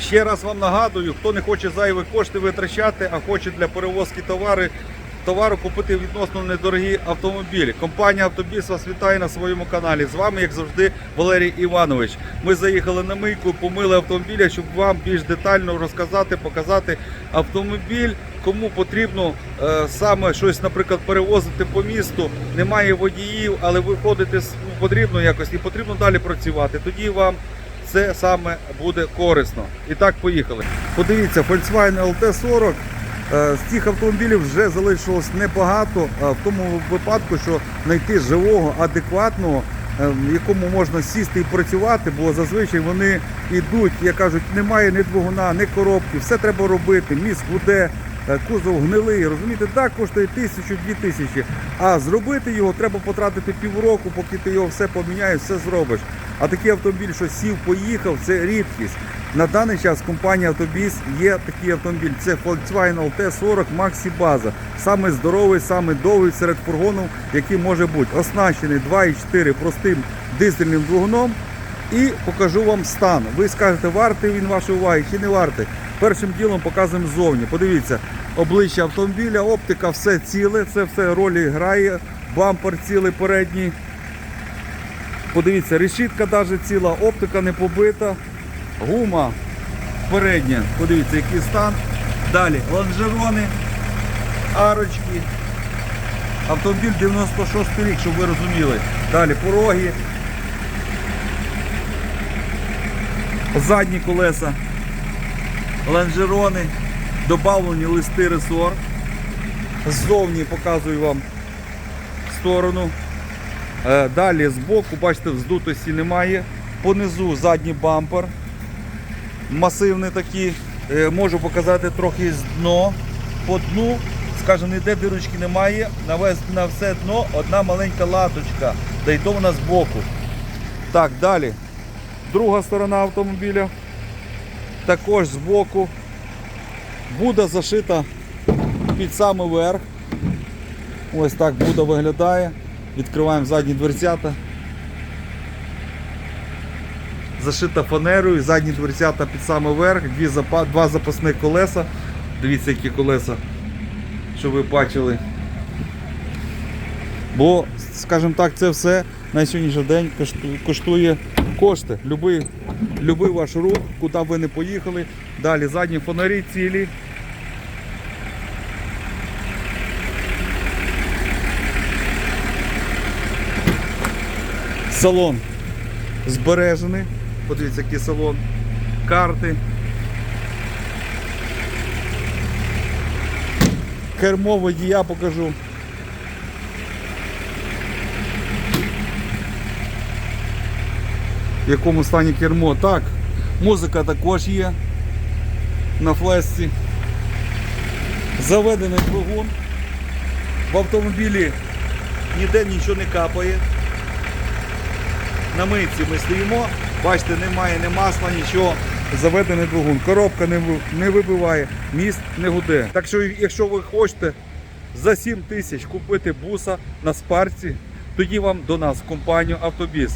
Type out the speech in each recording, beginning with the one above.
Ще раз вам нагадую, хто не хоче зайві кошти витрачати, а хоче для перевозки товари, товару купити відносно недорогі автомобілі. Компанія Автобіс вас вітає на своєму каналі. З вами, як завжди, Валерій Іванович. Ми заїхали на мийку, помили автомобіля, щоб вам більш детально розказати, показати автомобіль. Кому потрібно е, саме щось, наприклад, перевозити по місту, немає водіїв, але ви ходите з- ну, потрібно якось і потрібно далі працювати. Тоді вам це саме буде корисно. І так, поїхали. Подивіться, Volkswagen LT40. е, З цих автомобілів вже залишилось небагато, а в тому випадку, що знайти живого, адекватного, е, в якому можна сісти і працювати, бо зазвичай вони йдуть, як кажуть, немає ні двигуна, ні коробки, все треба робити, міст гуде, е, кузов гнилий, розумієте, так коштує тисячу-дві тисячі. А зробити його треба потратити півроку, поки ти його все поміняєш, все зробиш. А такий автомобіль, що сів, поїхав, це рідкість. На даний час компанія Автобіс є такий автомобіль. Це Volkswagen LT40 Maxi База. Саме здоровий, саме довгий серед фургонів, який може бути. Оснащений 2,4 простим дизельним двигуном. І покажу вам стан. Ви скажете, вартий він вашої уваги чи не вартий. Першим ділом показуємо ззовні. Подивіться, обличчя автомобіля, оптика, все ціле, це все ролі грає, бампер цілий передній. Подивіться, решітка навіть ціла, оптика не побита, гума передня. Подивіться, який стан. Далі лонжерони, арочки. Автомобіль 96 рік, щоб ви розуміли. Далі пороги. Задні колеса, лонжерони, добавлені листи ресор. Ззовні показую вам сторону. Е, Далі збоку, бачите, вздутості немає. Понизу задній бампер. Масивний такий. Е, Можу показати трохи з дно. По дну, скажімо, ніде дирочки немає. На, все дно одна маленька латочка. Та й то вона збоку. Так, далі. Друга сторона автомобіля. Також збоку. Буда зашита під самий верх. Ось так Буда виглядає. Відкриваємо задні дверцята. Зашита фанерою, задні дверцята під самий верх, дві два запасних колеса. Дивіться, які колеса, що ви бачили. Бо, скажімо так, це все на сьогоднішній день коштує кошти. Любий, любий ваш рух, куди б ви не поїхали. Далі задні фонарі цілі. Салон збережений. Подивіться, який салон. Карти. Кермо водія покажу. В якому стані кермо. Так, музика також є на флесці. Заведений двигун. В автомобілі ніде нічого не капає. На митці ми стоїмо, бачите, немає ні масла, нічого. Заведений двигун. Коробка не, вибиває, міст не гуде. Так що, якщо ви хочете за 7 тисяч купити буса на спарці, тоді вам до нас в компанію Автобіс.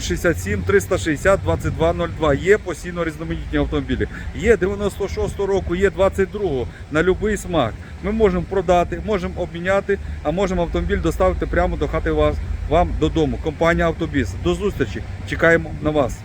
067 360 2202. Є постійно різноманітні автомобілі. Є 96 року, є 22 на будь-який смак. Ми можемо продати, можемо обміняти, а можемо автомобіль доставити прямо до хати вас, вам додому. Компанія Автобіс. До зустрічі. Чекаємо на вас.